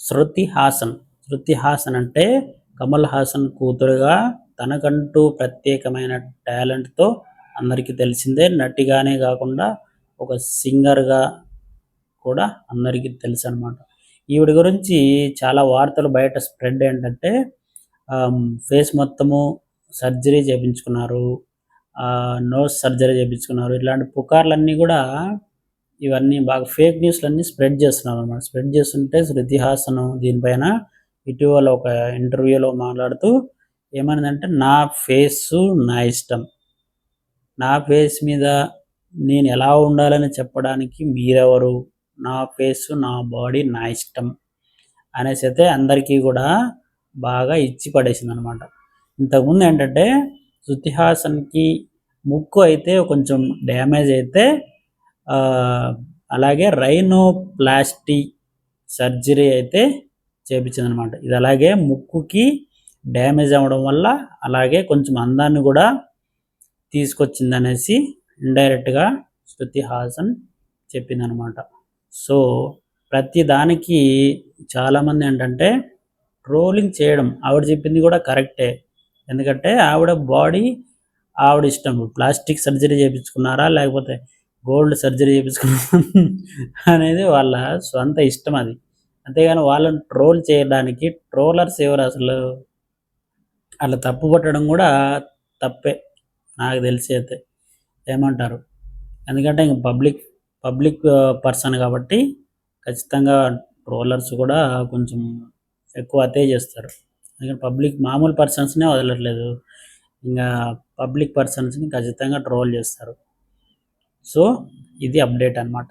శృతి హాసన్ శృతి హాసన్ అంటే కమల్ హాసన్ కూతురుగా తనకంటూ ప్రత్యేకమైన టాలెంట్తో అందరికీ తెలిసిందే. నటిగానే కాకుండా ఒక సింగర్గా కూడా అందరికీ తెలుసు అనమాట ఈవిడ గురించి చాలా వార్తలు బయట స్ప్రెడ్ ఏంటంటే ఫేస్ మొత్తము సర్జరీ చేయించుకున్నారు నోస్ సర్జరీ చేయించుకున్నారు ఇలాంటి పుకార్లన్నీ కూడా ఇవన్నీ బాగా ఫేక్ న్యూస్లన్నీ స్ప్రెడ్ చేస్తున్నారు అనమాట స్ప్రెడ్ చేస్తుంటే శృతి హాసన్ దీనిపైన ఇటీవల ఒక ఇంటర్వ్యూలో మాట్లాడుతూ ఏమైందంటే నా ఫేస్ నా ఇష్టం. నా ఫేస్ మీద నేను ఎలా ఉండాలని చెప్పడానికి మీరెవరు? నా ఫేస్ నా బాడీ నా ఇష్టం. అనేసి అయితే అందరికీ కూడా బాగా ఇచ్చి పడేసింది అనమాట ఇంతకుముందు ఏంటంటే శృతి హాసన్కి ముక్కు అయితే కొంచెం డ్యామేజ్ అయితే అలాగే రైనోప్లాస్టీ సర్జరీ అయితే చేపించింది అనమాట ఇది అలాగే ముక్కుకి డ్యామేజ్ అవ్వడం వల్ల అలాగే కొంచెం అందాన్ని కూడా తీసుకొచ్చింది అనేసి ఇండైరెక్ట్గా శృతి హాసన్ చెప్పిందనమాట సో ప్రతి దానికి చాలామంది ఏంటంటే ట్రోలింగ్ చేయడం ఆవిడ చెప్పింది కూడా కరెక్టే ఎందుకంటే ఆవిడ బాడీ ఆవిడ ఇష్టం. ప్లాస్టిక్ సర్జరీ చేయించుకున్నారా లేకపోతే గోల్డ్ సర్జరీ చేయించుకున్నాం అనేది వాళ్ళ సొంత ఇష్టం అది. అంతేగాని వాళ్ళని ట్రోల్ చేయడానికి ట్రోలర్స్ ఎవరు అసలు? అట్లా తప్పు పట్టడం కూడా తప్పే నాకు తెలిసి అయితే. ఏమంటారు? ఎందుకంటే ఇంక పబ్లిక్ పబ్లిక్ పర్సన్ కాబట్టి ఖచ్చితంగా ట్రోలర్స్ కూడా కొంచెం ఎక్కువ అతే చేస్తారు. ఎందుకంటే పబ్లిక్ మామూలు పర్సన్స్నే వదలట్లేదు. ఇంకా పబ్లిక్ పర్సన్స్ని ఖచ్చితంగా ట్రోల్ చేస్తారు. సో ఇది అప్డేట్ అనమాట